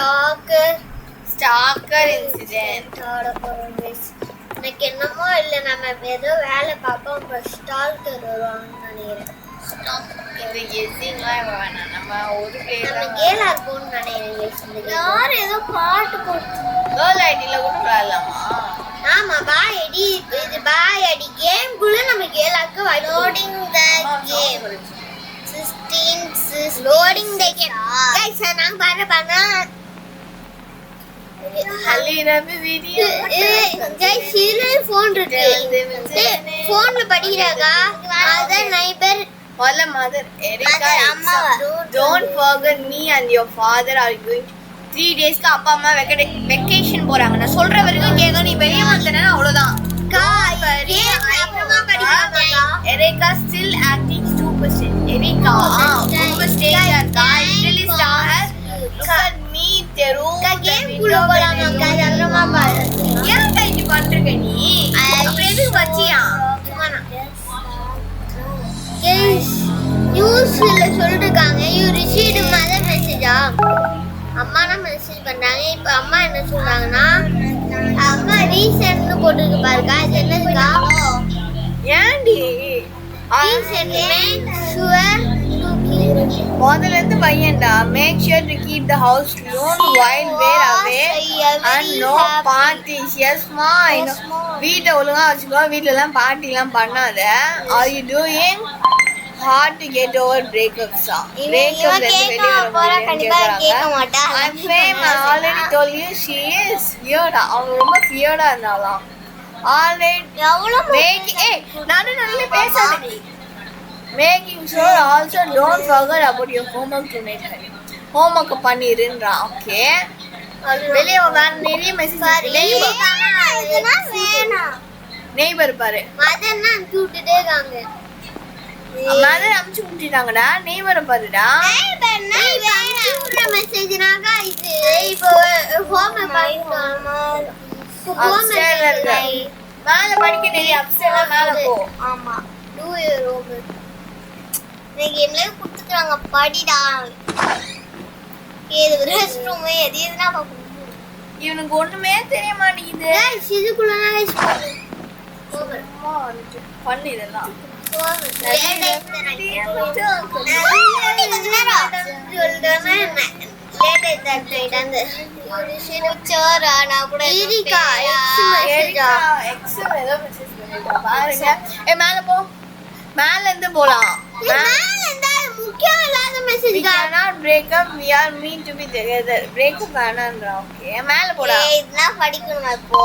ஸ்டாக்கர் ஸ்டாக்கர் incident ஆட போகிறோம் miss எனக்கு என்னமோ இல்லை நம்ம ஏதோ வேலை பார்ப்போம் அப்புறம் ஸ்டாக்கர் வருவாங்கன்னு நினைக்கிறேன். நம்ம ஒரு பேர் நம்ம கேலா இருப்போம்னு நினைக்கிறேன் யார் ஏதோ பாட்டு போட்டு கேர்ள் ஐடியில் கூட விளையாடலாமா ஆமாம் பாய் அடி இது பாய் அடி கேம்குள்ளே நம்ம கேலாக்கு loading the game sixteen loading the game guys நான் பாரு பண்ண போன் இருக்கு. போன்ல படிக்கிறாக்கா? அதான் neighbour Hola mother, Erika Mother, don't forget me and your father three டேஸ்க்கு அப்பா அம்மா வெக்கடே வெக்கேஷன் போறாங்க. நான் சொல்ற வரைக்கும் கேட்க நீ வெளியே வந்தேன்னா அவ்வளோதான் எரிகா ஸ்டில் ஆக்டிங் ஏன் கைட்டு பண்றீங்க நீ அப்புறம் எதுக்கு வச்சியா Guys, நியூஸ்ல சொல்லிருக்காங்க யூ ரிசீவ்டு மதர் மெசேஜா அம்மா தான் மெசேஜ் பண்றாங்க இப்போ அம்மா என்ன சொல்றாங்கன்னா அம்மா ரீசென்ட்னு போட்டுருக்கு என்னதுக்கா ஏன்டி ரீசென்ட் மேக் ஷுவர் முதல்ல இருந்து பையன்டா. Make sure to keep the house lone while we're away and no parties எஸ்மா வீட்டை ஒழுங்கா வச்சுக்கோ. வீட்ல எல்லாம் பார்ட்டி எல்லாம் பண்ணாத are you doing hard to get over பிரேக்கப்ஸா பிரேக்கப்ல இருந்து வெளிய வர முடியலன்னு கேக்குறாங்க. I fame already told you she is ஃபியர்டா அவங்க ரொம்ப ஃபியர்டா இருந்தாலாம் ஆல்ரெடி எவ்வளோ மேக் ஏய் நானும் நல்ல பேசாதடி making sure also don't forget about your homework Hari homework பண்ணிருன்றான் okay வெளியே வேற நிறைய மெசேஜ் நெய்பர் பாரு. மதர்னா அனுப்பி விட்டுட்டே இருக்காங்க. மதர் அமுச்சு விட்டுட்டாங்கடா நெய்பரை பாருடா. மெசேஜ்னாக்கா இது. இப்போ ஹோம். மேல படிக்க நிறைய அப்செட் மேல போ. ஆமா. டூ இயர் ஹோம் இந்த கேம்ல கொடுத்துக்கிறாங்க படிடா இது ரெஸ்ட் ரூம் எது எதுனா பார்க்கணும் இவனுக்கு ஒண்ணுமே தெரிய மாட்டேங்குது பண்ணு இதெல்லாம் மேல போ மேல இருந்து போலாம் மேல இருந்தா முக்கியம் இல்லாத up. We are meant to be together. Break up வேணான்றா ஓகே மேல போடா ஏய், இதெல்லாம் படிக்கணுமா இப்போ?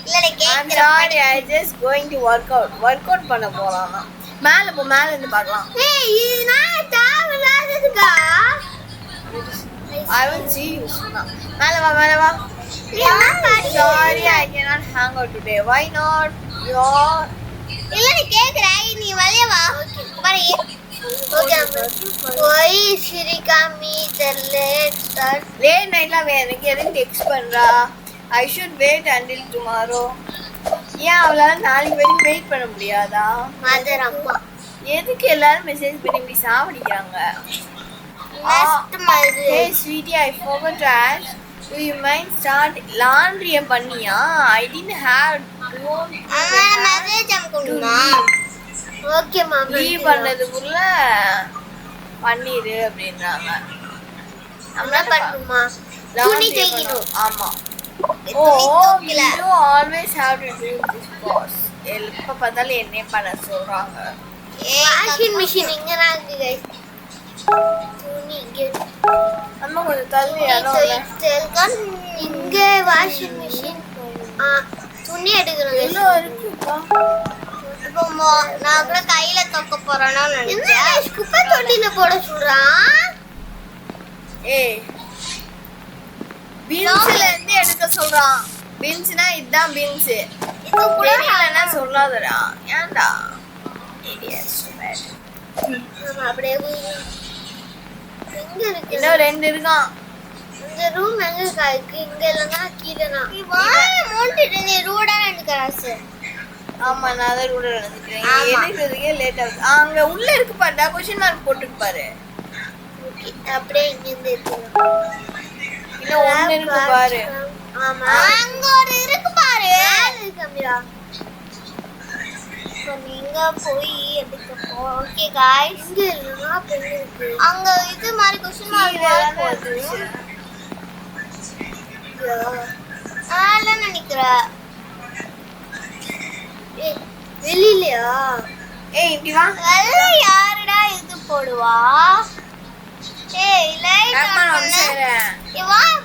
இல்ல, படிக்கணும். just going to work out. Work out பண்ண போலாம் நான். மேல போ மேல இருந்து பார்க்கலாம் ஏய், இதெல்லாம் தேவையில்லாததுக்கா? I will see you சொன்னா மேல வா மேல வா நான். Sorry, I cannot hang out today. Why not? Your இல்ல நீ கேக்குற நீ வெளிய வா. பாரு போய் சிரிக்கா மீ தெரியல ஸ்டார்ட் nightலாம் வே- எனக்கு எதுக்கு டெக்ஸ்ட் பண்றா? I should wait until tomorrow. ஏன் அவளால நாளைக்கு வரைக்கும் வெயிட் பண்ண முடியாதா? மதர் அம்மா. எதுக்கு எல்லாரும் மெசேஜ் பண்ணி இப்படி சாவடிக்கிறாங்க? Sweetie, I forgot to ask. Do you mind start laundry பண்ணியா? I didn't have don't அம்மா மெசேஜ் அனுப்பணுமா ஓகே மாமா leave பண்ணதுக்குள்ள பண்ணிரு அப்படின்றாங்க. என்ன துணி ஆமா. to do this boss. எப்ப பார்த்தாலும் என்னைய பண்ண சொல்றாங்க. வாஷிங் மிஷின் இங்க தான் இருக்கு துணி இங்க அம்மா கொஞ்சம் தள்ளி இடம். இங்க வாஷிங் மிஷின் ஆ துணி இருக்குப்பா? இப்போ? நான் கூட கையில தொக்க போறேன்னா நினைச்சேன். குப்பை தொட்டில போட சொல்றான் ஏய். பீன்ஸ்ல இருந்து எடுக்க சொல்றான் பீன்ஸ்னா இதுதான் பீன்ஸ் இது கூட சொல்லாதடா. ஏன்டா? அப்படியே இன்னும் ரெண்டு இருக்கான். இந்த ரூம் எங்க இருக்கா இங்க இல்லனா கீழனா வாய மூடிட்டு நீ ரூடா ஆமா நான். எழுதுறதுக்கே லேட் ஆகுது. ஆ, அங்க உள்ள இருக்கு பாருடா கொஸ்டின் மார்க் போட்டுருக்கு பாரு. அப்படியே இங்க இருந்து ஒண்ணு இருக்கு பாரு. ஆமா. அங்க ஒரு இருக்கு பாரு. இப்போ நீங்க போய் எடுக்கப்போ ஓகே காய்ஸ் இங்க இல்லனா பெண் இருக்கு அங்க இது மாதிரி கொஸ்டின் மார்க் தானே ஆல நினைக்கிறேன் வெளியிலயா? ஏய் இப்படி வா. யாருடா இது போடுவா? ஏய் லைட்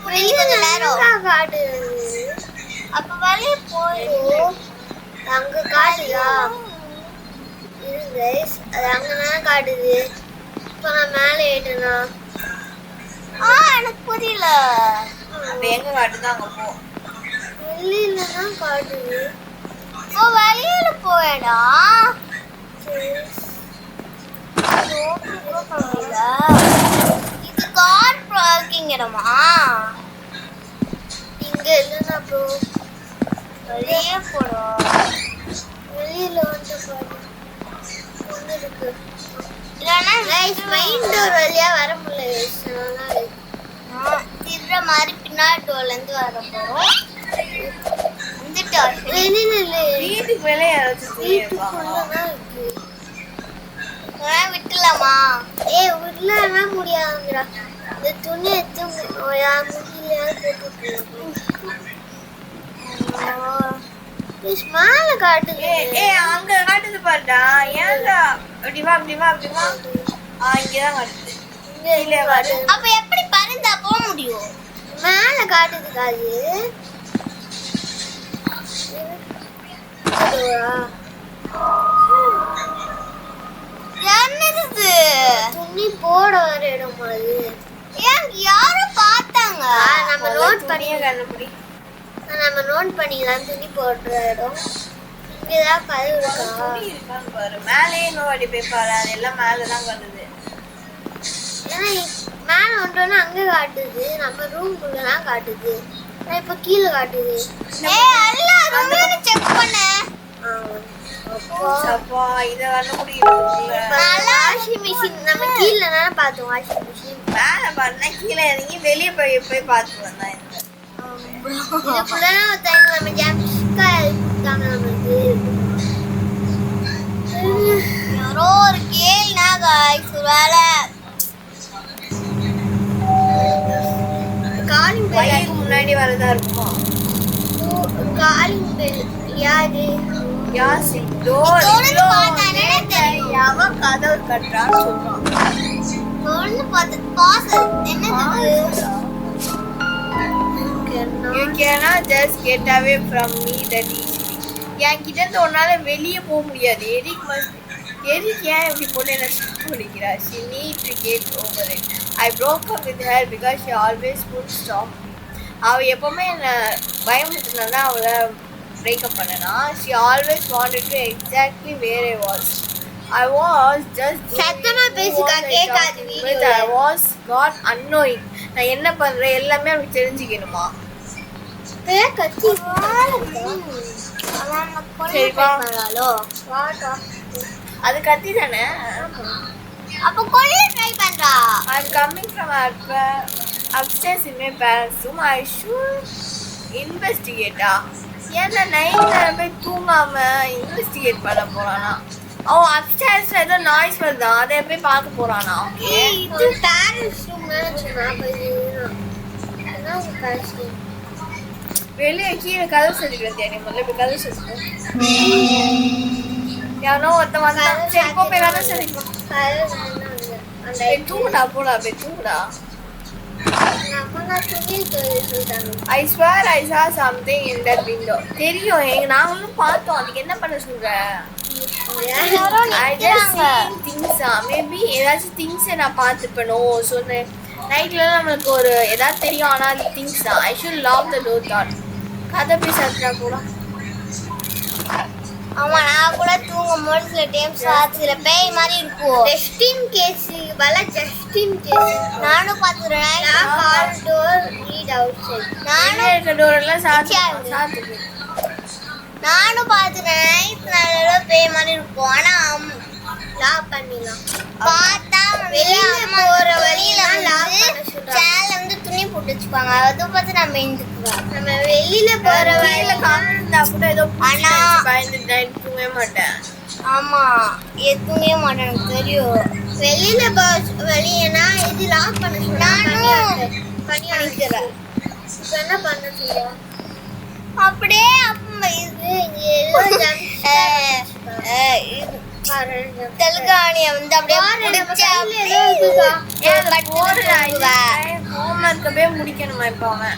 வெளியில நேரம் காடு. அப்ப வெளிய போய். அங்க காட்டுதா இருங்க. அது காட்டுது இப்ப நான் மேலே ஏட்டனா ஆ எனக்கு புரியல. அப்ப எங்க காட்டுதோ அங்க போ. வெளியில தான் காட்டுது. ஓ வெளியில போயடா. இது கார் பார்க்கிங் இடமா இங்க இல்லைன்னா ப்ரோ வெளியே போடும் வெளியில வந்து பாரு. இருக்கு. இல்லைன்னா மெயின் டோர் வழியா வர முடியல திருற மாதிரி பின்னாடி வர வீட்டுக்கு வைப்பாங்களா? விட்டுலாமா? ஏய் விடலன்னா முடியாதுடா இந்த துணி எடுத்து போட்டு மேல காட்டுது. அங்க காட்டுது பாருடா. ஏன்டா? அப்படி வா அப்படி வா அப்படி வா. இங்கதான் அப்ப எப்படி முடியும் மேல காட்டுது காது. என்னது துணி போட வர இடம் அது. ஏன் யாரும் பார்த்தாங்க? நம்ம நோட் பண்ணி துணியை கண்டுபிடி நம்ம நோட் பண்ணிக்கலாம் துணி போடுற இடம். இங்கதான் கதவு இருக்கா? பாரு. மேலேயே அடி போய் பாரு அது எல்லாம் மேலதான் காட்டுது. ஏன்னா மேல ஒன்றோன்னு அங்க காட்டுது. நம்ம ரூம் தான் காட்டுது. ஆனா இப்ப கீழே காட்டுது. ஏய் அல்ல ரூம்ல செக் பண்ண. அப்பா. இத கண்டுபிடிக்கிறதுக்குள்ள வாஷிங் மிஷின் நம்ம கீழே தானே பார்த்தோம் வாஷிங் மிஷின் மேல பாருனா கீழே இறங்கி வெளியே போய் போய் பார்த்து வந்தேன் இதுக்குள்ள நம்ம ஜாம்ஸ்கா இருக்காங்க நமக்கு யாரோ ஒரு கேள்னா காய்ஸ் ஒருவேளை காலிங் பெல் முன்னாடி வரதா இருக்குமா. காலிங் பெல் யாரு? யாசி டோர் திறந்து பார்த்தா என்னடா தெரியும்? அவ கதவு கட்டுறான்னு சொல்றான். ஒண்ணு பார்த்து பாஸ் என்னது You cannot just get away from me that easily. என்கிட்ட இருந்து உன்னால வெளியே போக முடியாது. எரிக் மஸ்ட் எரிக் ஏன் இப்படி போட்டு என்ன பிடிக்கிறா she need to get over it I broke up with her because she always would stop me அவ எப்பவுமே என்ன பயமுறுத்தினால அவளை பிரேக்கப் பண்ணனா always wanted to exactly where I was I was just doing சத்தமா பேசுக்கா, கேட்காது but I was got unknowing நான் என்ன பண்றேன் எல்லாமே அவனுக்கு தெரிஞ்சுக்கணுமா கத்தி. அது கத்தி தானே? அப்ப கொல்ல ட்ரை பண்றா. Coming from up- upstairs in my parents' room. I should investigate. ஆ. ஏன்னா நைட்ல போய் தூங்காம இன்வெஸ்டிகேட் பண்ண போறானா? அவன் அப்ஸ்டேர்ஸ்ல ஏதோ நாய்ஸ் வருதா? அதை போய் பார்க்க போறானா? ஓகே இது பேரண்ட்ஸ் ரூம் பேரண்ட்ஸ் ரூம் வெளியே கீழே கதவு செஞ்சுக்கிறேன் தேனி முதல்ல போய் கதவு செஞ்சுக்கோ யாரோ ஒருத்தன் வந்தா சரி போ போய் போய் தூங்குடா போடா போய் தூங்குடா I swear I something in that window. தெரியும் எங்க நாங்களும் பார்த்தோம் அதுக்கு என்ன பண்ண சொல்ற ஐ ஜஸ்ட் திங்ஸ் மேபி ஏதாச்சும் திங்ஸை நான் பார்த்துப்பனோ சொன்னேன் நைட்ல நம்மளுக்கு ஒரு ஏதாவது தெரியும் ஆனால் அது திங்ஸ் தான் I shut the door thought கதை போய் சத்துறா கூட ஆமா நான் கூட தூங்கும் போது சில டைம்ஸ் சில பேய் மாதிரி இருக்கும் ஜஸ்டின் கேஸ் வல ஜஸ்டின் கேஸ் நானும் பாத்துறேன் call door read outside நானும் இருக்க டோர் எல்லாம் சாத்து நிச்சயம். சாத்துக்கு. நானும் பாத்துறேன் நல்ல பேய் மாதிரி இருக்கும் ஆனா லாக் பண்ணிடலாம் பார்த்தா வெளியில போற வழியில சேல வந்து துணி போட்டு வச்சு வச்சுப்பாங்க. அதை பார்த்து நம்ம எழுந்துக்குவோம் நம்ம வெளியில போற வழியில காமிருந்தா கூட ஏதோ ஆனா- ஆனா பயந்துட்டு நான் தூங்கவே மாட்டேன். ஆமா. எதுவுமே மாட்டேன். எனக்கு தெரியும். வெளியில வெளியனா இது லாக் பண்ண சொன்னா பண்ணி அனுப்பிக்கிறேன் இப்போ என்ன பண்ண அப்படியே அப்ப இது இங்க தெலுங்கானிய வந்து அப்படியே பிடிச்சா ஹோம்ஒர்க்கவே முடிக்கணுமா இப்போ அவன்?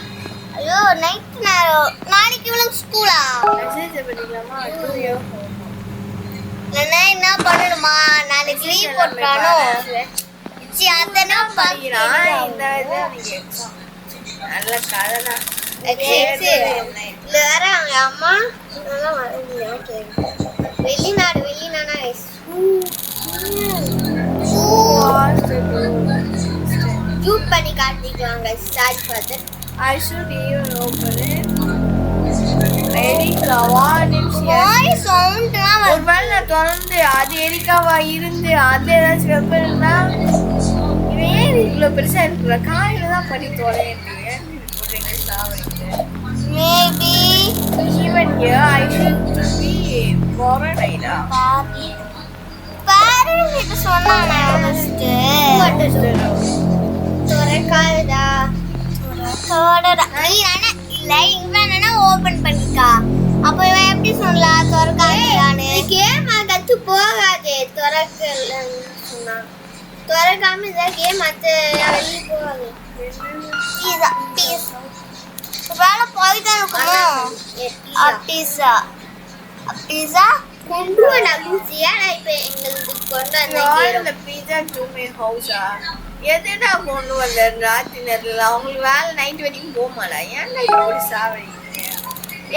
ஐயோ நைட் நேரம் நாளைக்கு இவனுக்கு ஸ்கூலா மெசேஜ் பண்ணிக்கலாமா? ஐயோ இல்லைன்னா என்ன பண்ணணுமா? நாளைக்கு லீவ் போட்டானோ சி அதனா படிக்கிறான் இந்த இது அவனுக்கு exam. நல்ல கதை தான். இல்ல வேற அவங்க அம்மா? வரலையா? கேக்குது. வெளிநாடு வெளிநாடா ஜூம் பண்ணி காட்டிக்குவாங்க ஸ்டார்ட் பார்த்து. Should even open it. எரிக்காவா நிமிஷம் வாய் சவுண்ட்லாம் ஒருவேளை நான் அது எரிக்காவா இருந்து அது ஏதாச்சும் வெப்பம் இருந்தா இவன் ஏன் இவ்வளோ பெருசா இருக்குல்ல காயில தான் பண்ணி தொலைன்னு maybe even here I should be quarantined. Parents கிட்ட சொன்னானே ஃபர்ஸ்ட் துறக்காதடா துறக்காதடா நீ தானே இவன் என்ன ஓபன் பண்ணிக்கா அப்போ இவன் எப்படி சொல்லலாம் துறக்காதான்னு கேம் கத்து போகாதே துறக்கலன்னு சொன்னான் துறக்காம இந்த கேம் மத்த வெளியே போகாது பீஸா பீஸ் வேலை போய் தான் இருக்கணும் பீஸா பீஸா கொண்டு வா லூசியா நான் இப்ப எங்களுக்கு கொண்டு pizza to my house ஆ? எதுடா கொண்டு வந்த ராத்திரி நேரத்துல. அவங்களுக்கு வேலை நைட் வரைக்கும் போமாடா. ஏன்டா இப்படி சாவடிக்கிறீங்க?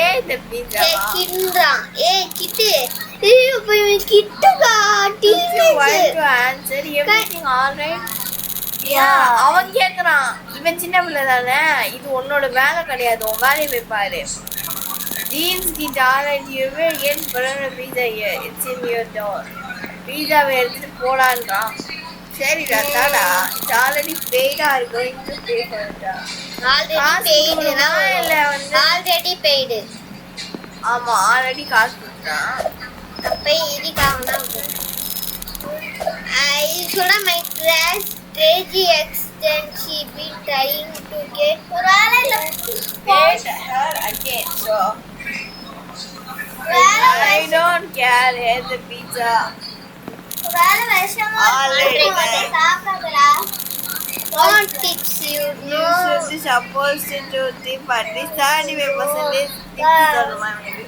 ஏன் இந்த பீஸாவா கிண்டுறான் ஏய் கிட்டு. Teenage to answer everything all right? Yeah, அவன் கேக்குறான். இவன் சின்ன பிள்ளை தானே. இது உன்னோட வேலை கிடையாது. உன் வேலையை போய் பாரு. ஜீன்ஸ் கிட்ட ஆராய்ச்சியவே ஏன் பரவாயில்ல pizza it's in your door பீஸாவை எடுத்துட்டு போடான்றான் சரிடா தாடா இட்ஸ் ஆல்ரெடி பெய்டா இருக்கும் இங்கு பே பண்ணிட்டா ஆல்ரெடி காசு பெய்டு கொடுக்கணுமா இல்ல வந்து ஆல்ரெடி பெய்டு ஆமா ஆல்ரெடி காசு கொடுத்தான்? அப்ப இதுக்காக she be trying to get. Paid her again, so. வேலை I don't care. Here's the pizza. வேலை விஷமா Already சாப்பிடுறா Don't tips you You know. should be supposed to tip at least 35 percentage tip சொல்லணுமா எனக்கு?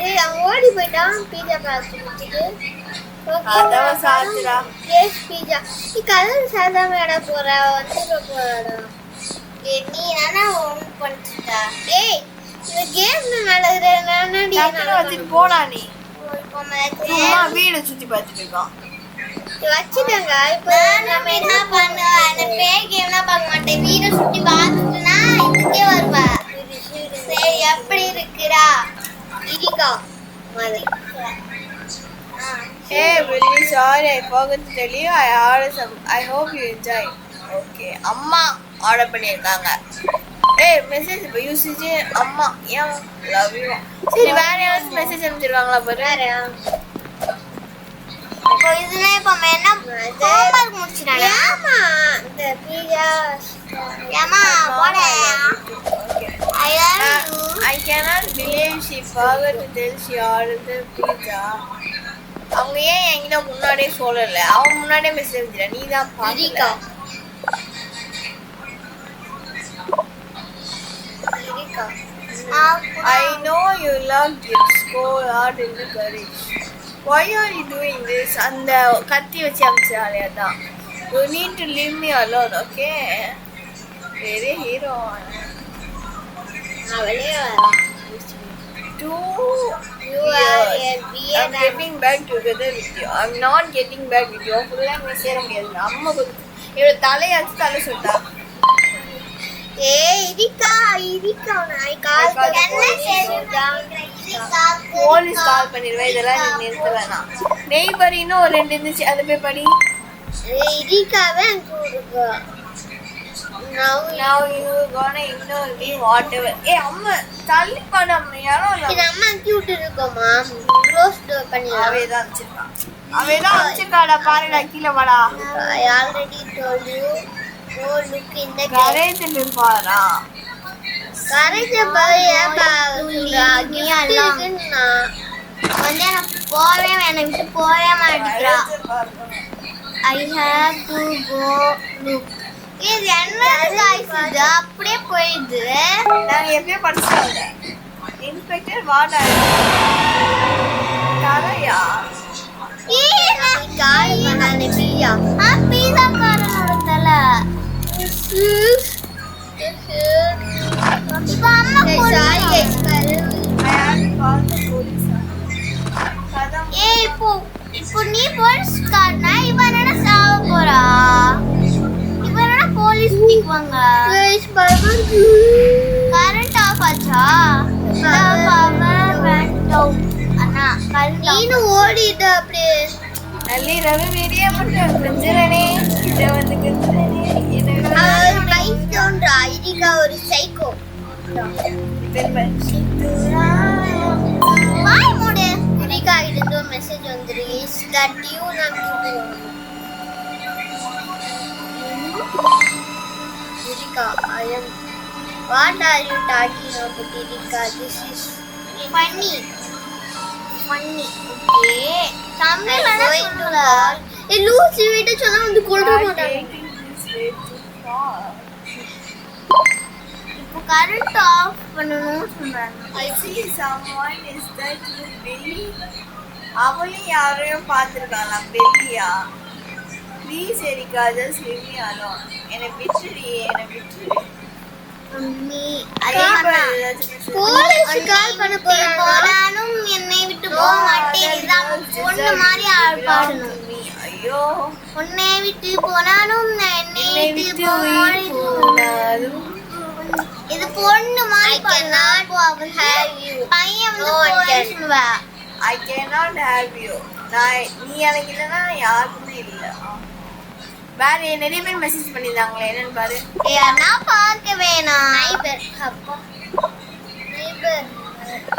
ஏய் அவன் ஓடி போயிட்டான் பீஜா பார்த்து முடிச்சுட்டு கதவை சாத்துடா. கேஸ் பீஜா நீ கதவு சாதாமடா போற வந்துட போறாடா ஏய் நீ நானா ஒன் பண்ணிட்டா ஏய் வச்சுட்டு போடா நீ வீடு சுத்தி பார்த்துட்டு இருக்கான் வச்சுட்டேங்க இப்போ நம்ம என்ன பண்ணுவோம் அந்த பேய் கேம்லாம் பார்க்க மாட்டேன் வீடை சுத்தி பார்த்துட்டுனா இதுக்கே வருவா சரி எப்படி இருக்குடா இருக்கா மாதிரி Hey, really sorry. I forgot to tell you. I ordered some. I hope you enjoy. Okay. அம்மா ஆர்டர் பண்ணியிருக்காங்க ஏய் மெசேஜ் இப்போ யூசேஜ் அம்மா ஏன் லவ் யூ சரி வேற யாராச்சும் மெசேஜ் அனுப்பிச்சிருக்காங்களா பாரு இப்போ இதுல இப்போ நம்ம என்ன? ஹோம்வொர்க் முடிச்சிட்டாங்க ஏமா இந்த பீஜா ஏமா போட. I love you. அவங்க ஏன் என்கிட்ட முன்னாடியே சொல்லல? அவன் முன்னாடியே மெசேஜ் நீ தான் இருக்கா I know you love gifts. Go out in the courage. Why are you doing this? அந்த கத்தி வச்சு அமிச்சாலே அதான் You need to leave me alone, okay? அவளே வரா Two You are a weird I'm getting back together with you. I'm not getting back with you. ஃபுல்லாக நீ சேர முடியாது கொஞ்சம் இவளோட தலையாச்சு தலை சொல்லிட்டா ஏய் இருக்கா இருக்கா நான் கால் போலீஸ் கால் பண்ணிடுவேன். இதெல்லாம் நீ நிறுத்த வேணாம் நெய்பர் இன்னும் ஒரு ரெண்டு இருந்துச்சு அதை போய் படி. இருக்காவே அங்க இருக்கா Now Now you gonna ignore me whatever. ஏய் அம்மா தள்ளி பண்ண யாரும் இது இல்ல அம்மா கியூட் இருக்குமா க்ளோஸ் டோர் பண்ணிடலாம். அவே தான் வச்சிருக்கான் அவே தான் வச்சிருக்காடா பாருடா கீழே வாடா. I already told you go look in the garage para correct ஏப்பா gift இருக்குன்னா வந்து எனக்கு போவே வேணும் விட்டு போவே மாட்டேங்கிறா I have to go look இது என்னது காய்ஸ் இது அப்படியே போயிடுது நாங்க எப்பயோ படிச்சோம்ல இன்ஸ்பெக்டர் வாடா தரையா கால் பண்ணானே பிரியா. ஆ பீஸா காரனோட இப்போ நீ போலீஸ் காட்டினா இவன் என்ன சாவ போறா இவன் என்ன போலீஸ் பிடிக்குவாங்க கரண்ட் ஆஃப் ஆச்சா பவர் வெண்ட் அவுட் அண்ணா நீனு ஓடிட்ட அப்படியே. நல்லி ரவி வீடியோ மட்டும் கெஞ்சுறனே இத வந்து கெஞ்சுறனே ஒரு சைக்கோ வாய் மூடு இதுக்கா இருந்து ஒரு மெசேஜ் வந்துருக்கு இஸ் தட் யூ நான் Irika, I. What are you talking? This is funny. Funny. Okay. Tamil வேணா சொல்லுங்க. ஏய் வீட்டு சொன்னா வந்து கொல்ற மாட்டாங்க. இப்போ கரண்ட் ஆஃப் பண்ணனும் சொல்றாங்க. I see someone is that you Billy. அவளையும் யாரையும் பார்த்துருக்காளாம் பெல்லியா please Erika just leave me alone என்னை விட்டுடி என்னை விட்டுடி போலீஸ் கால் பண்ண போறானும் என்னை விட்டு போக மாட்டேன். பொண்ணு மாதிரி ஆள் பாடணும் ஐயோ. உன்னை விட்டு போனாலும் என்னை விட்டு போனாலும். இது பொண்ணு மாதிரி பையன் வந்து சொல்லுவா. ஐ ஹேவ் யூ நான் நீ எனக்கு இல்லைன்னா யாருக்குமே இல்லை. வேற நிறைய பேர் மெசேஜ் பண்ணியிருந்தாங்களே என்னன்னு பாரு. ஏன்னா பார்க்க வேணாம் நைபர் அப்பா. நைபர்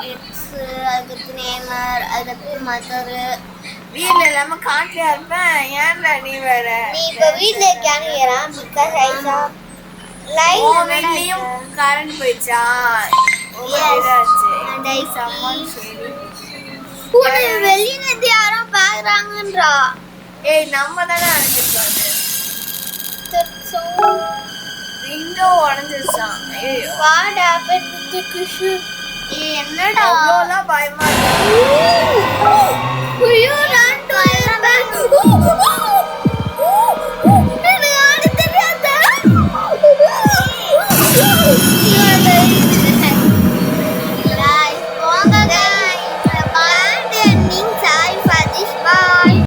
எக்ஸ் அதுக்கு நேமர் அதுக்கு மதர் வீட்ல இல்லாம காட்டுலயா இருப்பேன் ஏன்டா நீ வேற? நீ இப்ப வீட்ல இருக்கியான்னு கேறான் பிகாஸ் ஐ சா உன் வீட்லயும் கரண்ட் போயிடுச்சா? Yes. And I someone see. சரி உன்னை வெளியில இருந்து யாரோ பாக்குறாங்கன்றா ஏய் நம்ம தானே அச்சோ விண்டோ உடஞ்சிருச்சான் வாட் ஹேப்பன் வித் கிஷு என்னடா அவ்வளோலாம் பயமா